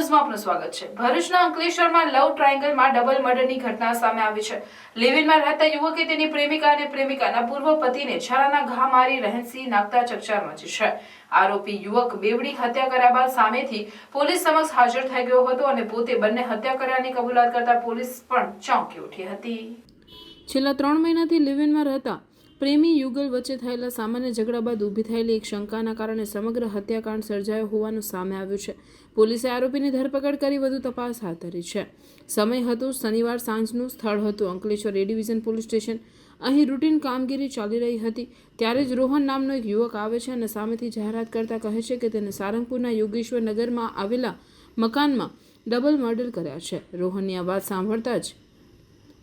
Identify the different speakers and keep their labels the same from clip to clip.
Speaker 1: ન્યૂઝમાં આપનું સ્વાગત છે. ભરૂચના અંકલેશ્વરમાં લવ ટ્રાયંગલમાં ડબલ મર્ડરની ઘટના સામે આવી છે. લિવિનમાં રહેતા યુવકે તેની પ્રેમિકા અને પ્રેમિકાના પૂર્વ પતિને છરાના ઘા મારી રહેણસી નાખતા ચકચાર મચી છે. આરોપી યુવક બેવડી હત્યા કર્યા બાદ સામેથી પોલીસ સમક્ષ હાજર થઈ ગયો હતો અને પોતે બંને હત્યા કર્યાની કબૂલાત કરતા પોલીસ પણ ચોંકી ઉઠી હતી. છેલ્લા ત્રણ મહિનાથી લિવિનમાં રહેતા પ્રેમી યુગલ વચ્ચે થયેલા સામાન્ય ઝઘડા બાદ ઊભી થયેલી એક શંકાના કારણે સમગ્ર હત્યાકાંડ સર્જાયો હોવાનું સામે આવ્યું છે. પોલીસે આરોપીની ધરપકડ કરી વધુ તપાસ હાથ ધરી છે. સમય હતો, શનિવાર સાંજનું સ્થળ હતું, Ankleshwar A division police station. અહીં રૂટીન કામગીરી ચાલી રહી હતી. ત્યારે જ રોહન નામનો એક યુવક આવે છે અને સામેથી જાહેરાત કરતા કહે છે કે તેને સારંગપુરના યોગેશ્વર નગરમાં આવેલા મકાનમાં ડબલ મર્ડર કર્યા છે. રોહનની આ વાત સાંભળતા જ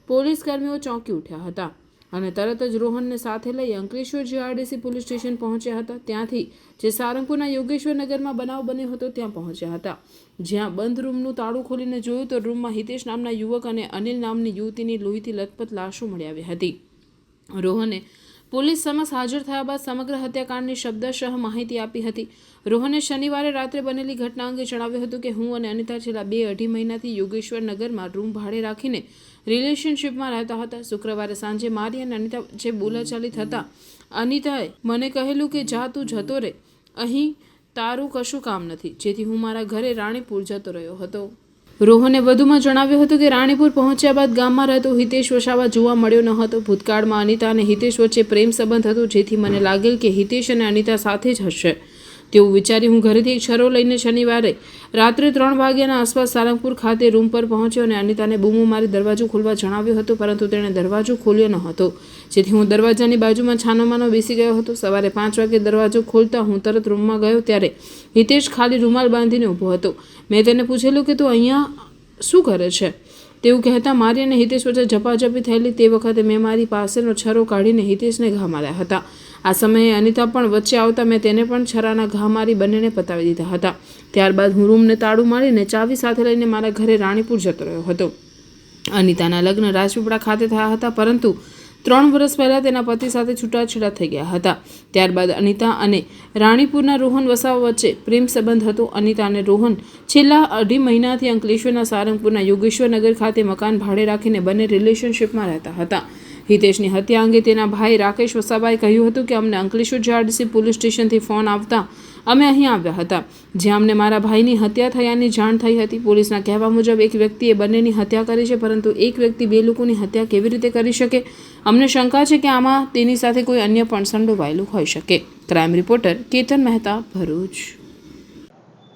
Speaker 1: પોલીસ કર્મીઓ ચોંકી ઉઠ્યા હતા. અને તરત જ રોહનને સાથે લઈ અંકલેશ્વર જીઆરડીસી પોલીસ સ્ટેશન પહોંચ્યા હતા, ત્યાંથી જે સારંગપુરના યોગેશ્વર નગરમાં બનાવ બન્યો હતો, ત્યાં પહોંચ્યા હતા. જ્યાં બંધ રૂમનું તાળું ખોલીને જોયું તો રૂમમાં હિતેશ નામના યુવક અને અનિલ નામની યુવતીની લોહીથી લથપથ લાશો મળી આવી હતી. રોહને પોલીસ સમક્ષ હાજર થયા બાદ સમગ્ર હત્યાકાંડની શબ્દશઃ માહિતી આપી હતી. રોહને શનિવારે રાત્રે બનેલી ઘટના અંગે જણાવ્યું હતું કે હું અને અનિતા છેલ્લા બે અઢી મહિનાથી યોગેશ્વર નગરમાં રૂમ ભાડે રાખીને રિલેશનશિપમાં રહેતા હતા. શુક્રવારે સાંજે મારી અને અનિતા જે બોલાચાલી થતાં, અનિતાએ મને કહેલું કે, જા તું જતો રે. અહીં તારું કશું કામ નથી. જેથી હું મારા ઘરે રાણીપુર જતો રહ્યો હતો. રોહને વધુમાં જણાવ્યું હતું કે રાણીપુર પહોંચ્યા બાદ ગામમાં રહેતો હિતેશ વસાવા જોવા મળ્યો ન હતો. ભૂતકાળમાં અનિતા અને હિતેશ વચ્ચે પ્રેમ સંબંધ હતો, જેથી મને લાગેલ કે હિતેશ અને અનિતા સાથે જ હશે. તેવું વિચારી હું ઘરેથી એક છરો લઈને શનિવારે રાત્રે ત્રણ વાગ્યાના આસપાસ સારંગપુર ખાતે રૂમ પર પહોંચ્યો અને અનિતાને બૂમો મારી દરવાજો ખોલવા જણાવ્યું હતું, પરંતુ તેણે દરવાજો ખોલ્યો ન હતો. જેથી હું દરવાજાની બાજુમાં છાનોમાનો બેસી ગયો હતો. સવારે પાંચ વાગે દરવાજો ખોલતા હું તરત રૂમમાં ગયો ત્યારે હિતેશ ખાલી રૂમાલ બાંધીને ઊભો હતો. મેં તેને પૂછેલું કે તું અહીંયા શું કરે છે? તેવું કહેતા મારી અને હિતેશ વચ્ચે ઝપાઝપી થયેલી તે વખતે મેં મારી પાસેનો છરો કાઢીને હિતેશને ઘા માર્યા હતા. આ સમયે અનિતા પણ વચ્ચે આવતા મેં તેને પણ છરાના ઘા મારી બંનેને પતાવી દીધા હતા. ત્યારબાદ હું રૂમને તાળું મારીને ચાવી સાથે લઈને મારા ઘરે રાણીપુર જતો રહ્યો હતો. અનિતાના લગ્ન રાજપીપળા ખાતે થયા હતા, પરંતુ ત્રણ વર્ષ પહેલાં તેના પતિ સાથે છૂટાછેડા થઈ ગયા હતા. ત્યારબાદ અનિતા અને રાણીપુરના રોહન વસાવા વચ્ચે પ્રેમ સંબંધ હતો. અનિતા અને રોહન છેલ્લા અઢી મહિનાથી અંકલેશ્વરના સારંગપુરના યોગેશ્વર નગર ખાતે મકાન ભાડે રાખીને બંને રિલેશનશિપમાં રહેતા હતા. હિતેશની હત્યા અંગે તેના ભાઈ રાકેશ વસાવાએ કહ્યું હતું કે અમને અંકલેશ્વર જાડસી પોલીસ સ્ટેશનથી ફોન આવતા અમે અહીં આવ્યા હતા. જ્યાં અમને મારા ભાઈની હત્યા થયાની જાણ થઈ હતી. પોલીસના કહેવા મુજબ એક વ્યક્તિએ બંનેની હત્યા કરી છે, પરંતુ એક વ્યક્તિ બે લોકોની હત્યા કેવી રીતે કરી શકે? અમને શંકા છે કે આમાં તેની સાથે કોઈ અન્ય પણ સંડોવાયેલું હોઈ શકે. Crime reporter Ketan Mehta, Bharuch.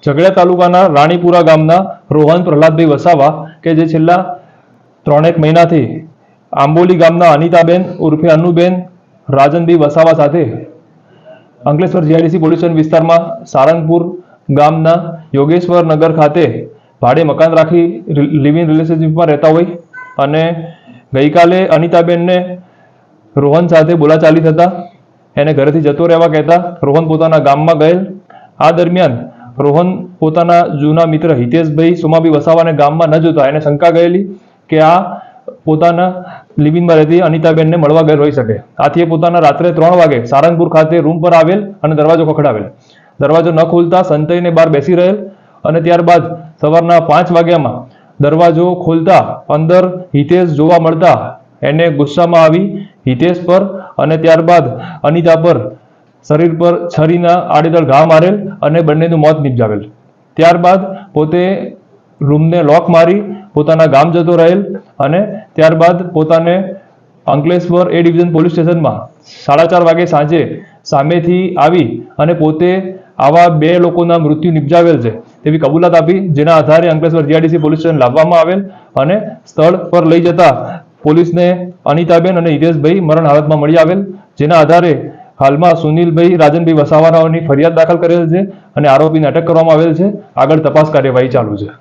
Speaker 2: ઝઘડા તાલુકાના રાણીપુરા ગામના રોહન પ્રહલાદભાઈ વસાવા કે જે છેલ્લા ત્રણેક મહિનાથી આંબોલી ગામના અનિતાબેન ઉર્ફે અનુબેન રાજનબી વસાવા સાથે અંકલેશ્વર જીઆઈડીસી પોલ્યુશન વિસ્તારમાં સારંગપુર ગામના યોગેશ્વર નગર ખાતે ભાડે મકાન રાખી લિવિંગ રિલેશનશીપમાં રહેતા હોય અને ગઈકાલે અનિતાબેનને રોહન સાથે બોલાચાલી થતા એને ઘરેથી જતો રહેવા કહેતા રોહન પોતાના ગામમાં ગયેલ. આ દરમિયાન રોહન પોતાના જૂના મિત્ર હિતેશભાઈ સોમાભી વસાવાને ગામમાં ન જોતા એને શંકા ગયેલી કે આ પોતાના લિવિંગમાં રહેતી અનિતાબેનને મળવા ગયેલ હોઈ શકે. આથી એ પોતાના રાત્રે ત્રણ વાગે સારંગપુર ખાતે રૂમ પર આવેલ અને દરવાજો ખખડાવેલ. દરવાજો ન ખોલતા સંતઈને બહાર બેસી રહેલ અને ત્યારબાદ સવારના પાંચ વાગ્યામાં દરવાજો ખોલતા અંદર હિતેશ જોવા મળતા એને ગુસ્સામાં આવી હિતેશ પર અને ત્યારબાદ અનિતા પર શરીર પર છરીના આડેદળ ઘા મારેલ અને બંનેનું મોત નિપજાવેલ. ત્યારબાદ પોતે રૂમને લોક મારી, પોતાના ગામ જતો રહેલ અને ત્યારબાદ પોતાને અંકલેશ્વર એ ડિવિઝન પોલીસ સ્ટેશનમાં સાડા ચાર વાગે સાંજે સામેથી આવી અને પોતે આવા બે લોકોના મૃત્યુ નિપજાવેલ છે તેવી કબૂલાત આપી, જેના આધારે અંકલેશ્વર જીઆરડીસી પોલીસ સ્ટેશન લાવવામાં આવેલ અને સ્થળ પર લઈ જતા પોલીસને અનિતાબેન અને હિતેશભાઈ મરણ હાલતમાં મળી આવેલ, જેના આધારે હાલમાં સુનિલભાઈ, રાજનભાઈ વસાવારાઓની ફરિયાદ દાખલ કરેલ છે અને આરોપીને અટક કરવામાં આવેલ છે. આગળ તપાસ કાર્યવાહી ચાલુ છે.